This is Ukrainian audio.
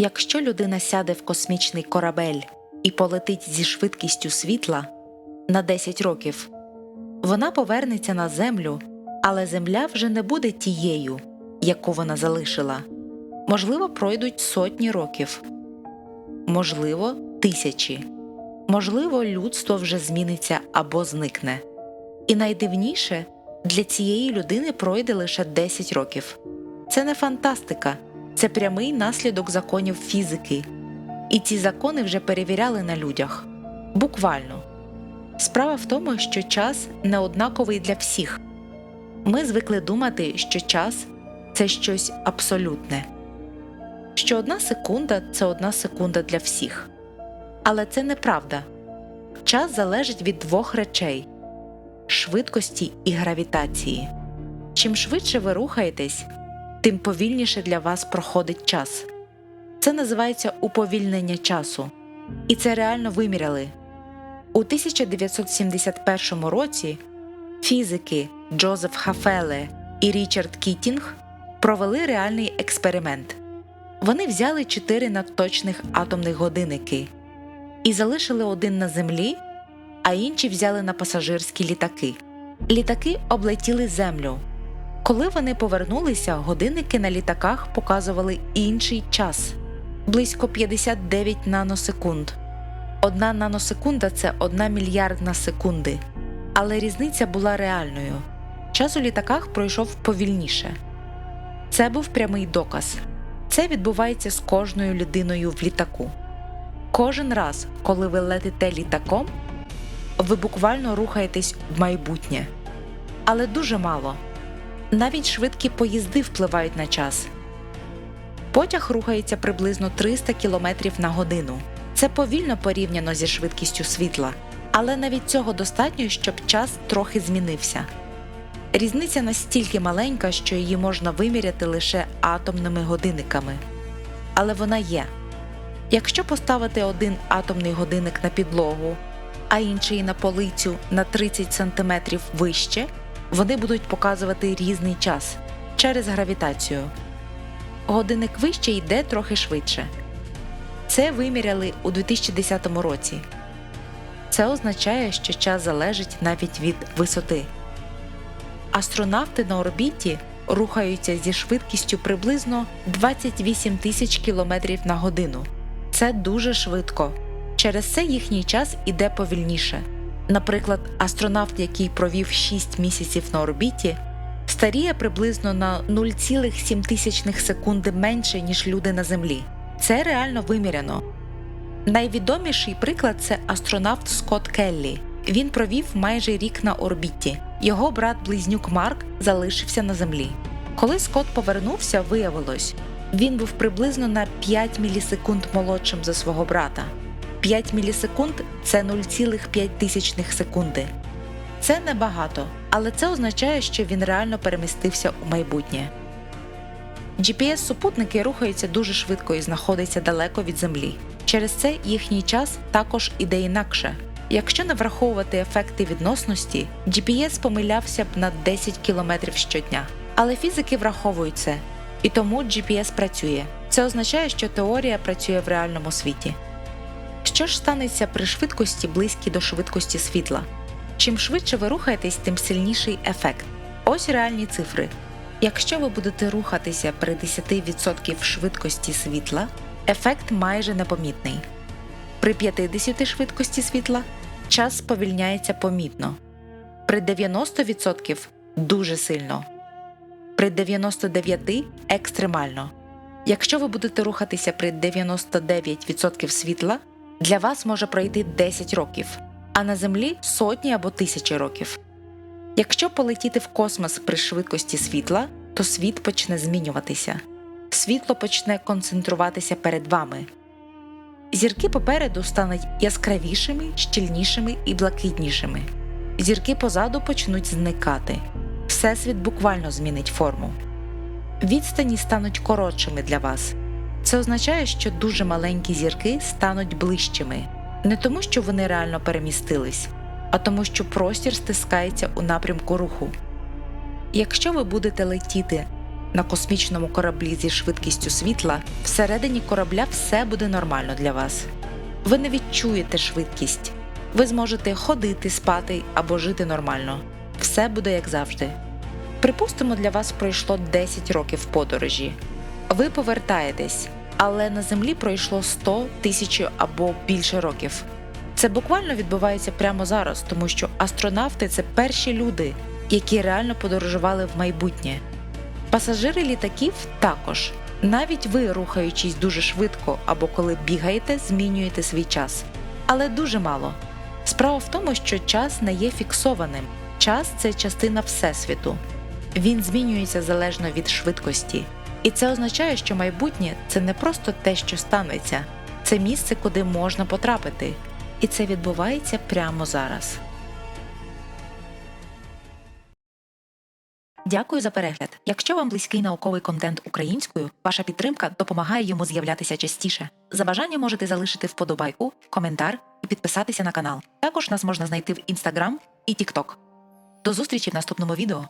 Якщо людина сяде в космічний корабель і полетить зі швидкістю світла на 10 років, вона повернеться на Землю, але Земля вже не буде тією, яку вона залишила. Можливо, пройдуть сотні років, можливо, тисячі, можливо, людство вже зміниться або зникне. І найдивніше для цієї людини пройде лише 10 років. Це не фантастика, це прямий наслідок законів фізики. І ці закони вже перевіряли на людях. Буквально. Справа в тому, що час не однаковий для всіх. Ми звикли думати, що час це щось абсолютне, що одна секунда це одна секунда для всіх. Але це неправда. Час залежить від двох речей швидкості і гравітації. Чим швидше ви рухаєтесь, тим повільніше для вас проходить час. Це називається уповільнення часу, і це реально виміряли. У 1971 році фізики Джозеф Хафеле і Річард Кітінг провели реальний експеримент. Вони взяли чотири надточних атомних годинники і залишили один на землі, а інші взяли на пасажирські літаки. Літаки облетіли землю. Коли вони повернулися, годинники на літаках показували інший час близько 59 наносекунд. Одна наносекунда це одна мільярдна секунди, але різниця була реальною. Час у літаках пройшов повільніше. Це був прямий доказ. Це відбувається з кожною людиною в літаку. Кожен раз, коли ви летите літаком, ви буквально рухаєтесь в майбутнє. Але дуже мало. Навіть швидкі поїзди впливають на час. Потяг рухається приблизно 300 км на годину. Це повільно порівняно зі швидкістю світла, але навіть цього достатньо, щоб час трохи змінився. Різниця настільки маленька, що її можна виміряти лише атомними годинниками. Але вона є. Якщо поставити один атомний годинник на підлогу, а інший на полицю на 30 см вище, вони будуть показувати різний час через гравітацію. Годинник вище йде трохи швидше. Це виміряли у 2010 році. Це означає, що час залежить навіть від висоти. Астронавти на орбіті рухаються зі швидкістю приблизно 28 тисяч кілометрів на годину. Це дуже швидко. Через це їхній час іде повільніше. Наприклад, астронавт, який провів 6 місяців на орбіті, старіє приблизно на 0,7 секунди менше, ніж люди на Землі. Це реально виміряно. Найвідоміший приклад це астронавт Скотт Келлі. Він провів майже рік на орбіті. Його брат близнюк Марк залишився на землі. Коли Скотт повернувся, виявилось, він був приблизно на 5 мілісекунд молодшим за свого брата. 5 мілісекунд це 0,5 секунди. Це небагато, але це означає, що він реально перемістився у майбутнє. GPS-супутники рухаються дуже швидко і знаходяться далеко від Землі. Через це їхній час також іде інакше. Якщо не враховувати ефекти відносності, GPS помилявся б на 10 км щодня. Але фізики враховують це, і тому GPS працює. Це означає, що теорія працює в реальному світі. Що ж станеться при швидкості близькій до швидкості світла? Чим швидше ви рухаєтесь, тим сильніший ефект. Ось реальні цифри. Якщо ви будете рухатися при 10% швидкості світла, ефект майже непомітний. При 50 швидкості світла час сповільняється помітно. При 90% дуже сильно. При 99 екстремально. Якщо ви будете рухатися при 99% світла, для вас може пройти 10 років, а на Землі сотні або тисячі років. Якщо полетіти в космос при швидкості світла, то світ почне змінюватися. Світло почне концентруватися перед вами. Зірки попереду стануть яскравішими, щільнішими і блакитнішими. Зірки позаду почнуть зникати. Всесвіт буквально змінить форму. Відстані стануть коротшими для вас. Це означає, що дуже маленькі зірки стануть ближчими, не тому, що вони реально перемістились, а тому, що простір стискається у напрямку руху. Якщо ви будете летіти на космічному кораблі зі швидкістю світла, всередині корабля все буде нормально для вас. Ви не відчуєте швидкість. Ви зможете ходити, спати або жити нормально. Все буде як завжди. Припустимо, для вас пройшло 10 років подорожі. Ви повертаєтесь, але на землі пройшло 100, тисячу або більше років. Це буквально відбувається прямо зараз, тому що астронавти це перші люди, які реально подорожували в майбутнє. Пасажири літаків також. Навіть ви, рухаючись дуже швидко або коли бігаєте, змінюєте свій час. Але дуже мало. Справа в тому, що час не є фіксованим. Час це частина Всесвіту. Він змінюється залежно від швидкості. І це означає, що майбутнє це не просто те, що станеться, це місце, куди можна потрапити. І це відбувається прямо зараз. Дякую за перегляд. Якщо вам близький науковий контент українською, ваша підтримка допомагає йому з'являтися частіше. За бажанням можете залишити вподобайку, коментар і підписатися на канал. Також нас можна знайти в Instagram і TikTok. До зустрічі в наступному відео.